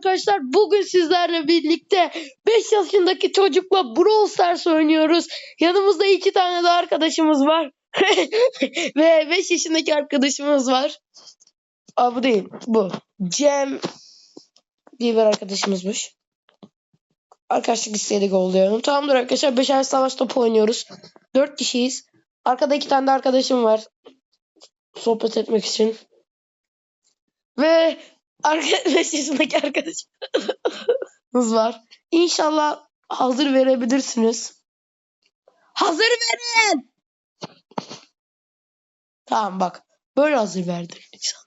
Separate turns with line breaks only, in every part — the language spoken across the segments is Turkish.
arkadaşlar. Bugün sizlerle birlikte 5 yaşındaki çocukla Brawl Stars oynuyoruz. Yanımızda iki tane de arkadaşımız var. Ve 5 yaşındaki arkadaşımız var. Aa bu değil. Bu. Cem diye bir arkadaşımızmış. Arkadaşlık istedik oluyor. Tamamdır arkadaşlar. 5 ay savaş topu oynuyoruz. 4 kişiyiz. Arkada iki tane de arkadaşım var. Sohbet etmek için. Ve arkadaş yaşındaki arkadaşımız var. İnşallah hazır verebilirsiniz. Hazır verin. Tamam bak. Böyle hazır verdim insan.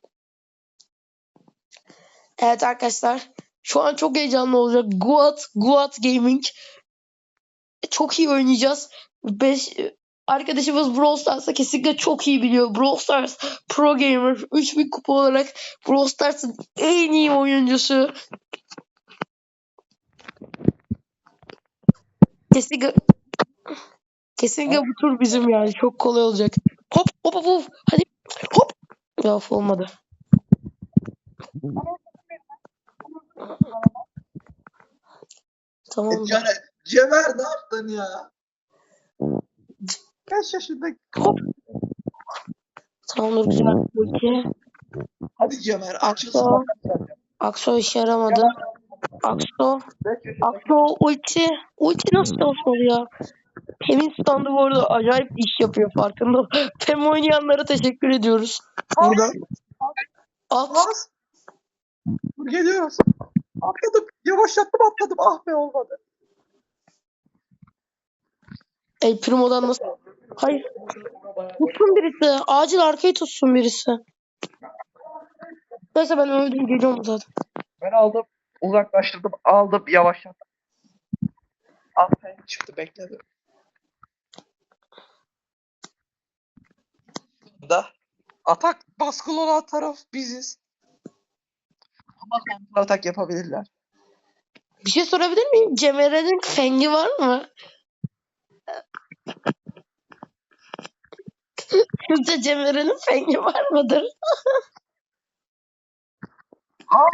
Evet arkadaşlar. Şu an çok heyecanlı olacak. Guat, Guat Gaming. Çok iyi oynayacağız. 5 arkadaşımız Brawl Stars'ı kesinlikle çok iyi biliyor. Brawl Stars Pro Gamer 3000 kupa olarak Brawl Stars'ın en iyi oyuncusu. Kesinlikle kesinlikle bu tur bizim yani. Çok kolay olacak. Hop hop hop. Hadi hop. Ya olmadı. Tamam.
Yani Cemer ne yaptın ya? Kaç yaşındaki?
Hop. Tamamdır güzel. Peki.
Hadi Cemer açılsın.
Akso. İşe yaramadı. Akso. Akso ulti. Ulti nasıl çalışmadı ya? Pem'in standı bu arada acayip iş yapıyor farkında. Pem oynayanlara teşekkür ediyoruz. Burada. At.
Bas. Dur geliyoruz. Atladım. Yavaşlattım atladım. Ah be olmadı.
El Primo'dan nasıl? Hayır. Tutsun birisi. Acil arkayı tutsun birisi. Neyse ben öldüm geliyorum zaten.
Ben aldım. Uzaklaştırdım. Aldım. Yavaşlattım. Aferin çıktı bekledim. Da atak baskılı olan taraf biziz. Ama kontrol atak yapabilirler.
Bir şey sorabilir miyim? Cemere'nin fengi var mı? Sizce Cemere'nin fengi var mıdır?
Aa,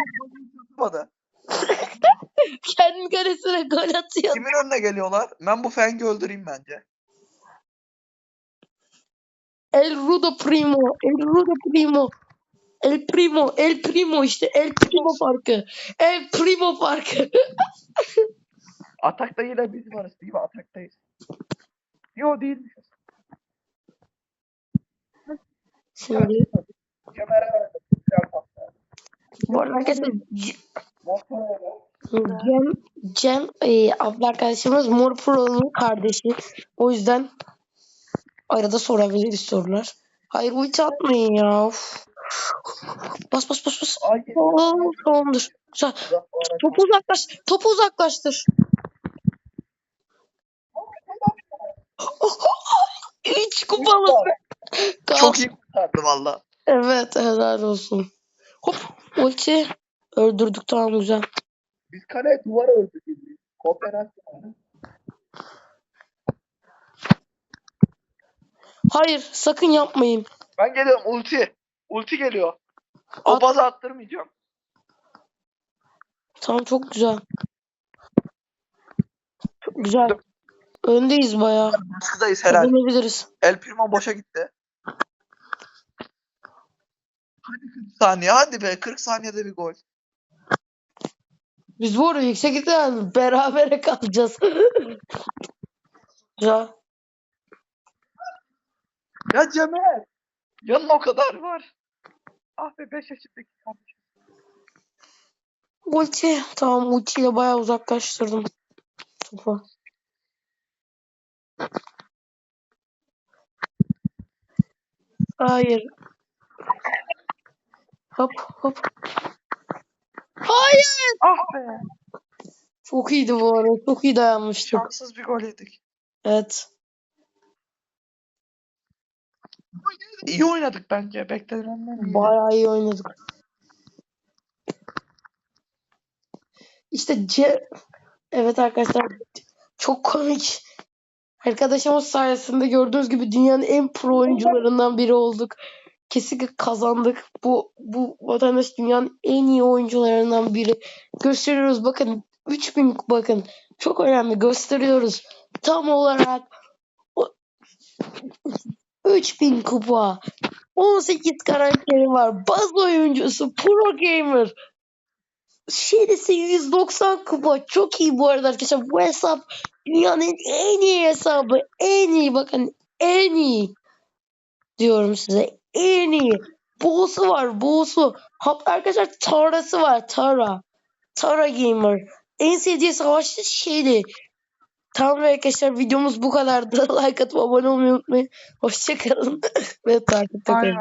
tutmadı.
Kendi kalesine gol atıyor.
Kimin önüne geliyorlar? Ben bu Feng'i öldüreyim bence.
El Rudo Primo. El Rudo Primo. El Primo. El Primo işte. El Primo farkı. El Primo farkı.
Atakta yine biz varız değil mi? Ataktayız. Yo değil.
Şimdi
pas.
bu arada arkadaşlar Cem, Cem e, abla arkadaşımız Mor Pro'nun kardeşi. O yüzden arada sorabiliriz sorular. Hayır ulti atmayın ya. Of. Bas bas bas bas. Oo, tamamdır. Güzel. Topu uzaklaş. Topu uzaklaştır. Üç kupalı.
Çok iyi kurtardı valla.
Evet helal olsun. Hop ulti. Öldürdük tamam güzel.
Biz kaleye duvara öldük. bildiğin. Kooperasyon.
Hayır sakın yapmayın.
Ben geliyorum ulti. Ulti geliyor. O
At.
baza attırmayacağım.
Tamam çok güzel. Çok güzel. Öndeyiz bayağı.
Baskıdayız herhalde.
Kazanabiliriz.
El Primo boşa gitti. Hadi 40 saniye hadi be 40 saniyede bir gol.
Biz bu arada yüksek ihtimal berabere kalacağız. güzel.
Ya Cemal. Yanına o kadar var. Ah be 5 yaşındaki kardeşim.
Ulti. Tamam ultiyle bayağı uzaklaştırdım. Topu. Hayır. Hop hop. Hayır.
Ah be.
Çok iyiydi bu arada. Çok iyi dayanmıştık.
Şanssız bir gol yedik.
Evet.
İyi oynadık bence. Beklenenden iyi.
Bayağı iyi oynadık. İşte C... Evet arkadaşlar. Çok komik. Arkadaşımız sayesinde gördüğünüz gibi dünyanın en pro oyuncularından biri olduk. Kesinlikle kazandık. Bu bu vatandaş dünyanın en iyi oyuncularından biri. Gösteriyoruz bakın 3000 bakın çok önemli gösteriyoruz. Tam olarak o- 3000 kupa. 18 karakteri var. Baz oyuncusu, pro gamer. Şerisi 190 kupa. Çok iyi bu arada arkadaşlar. Bu hesap dünyanın en iyi hesabı. En iyi bakın en iyi. Diyorum size en iyi. Boğusu var boğusu. Hatta arkadaşlar Tara'sı var Tara. Tara Gamer. En sevdiği savaşçı Shelly. Tamam arkadaşlar videomuz bu kadardı. Like atıp abone olmayı unutmayın. Hoşçakalın. Ve takipte kalın.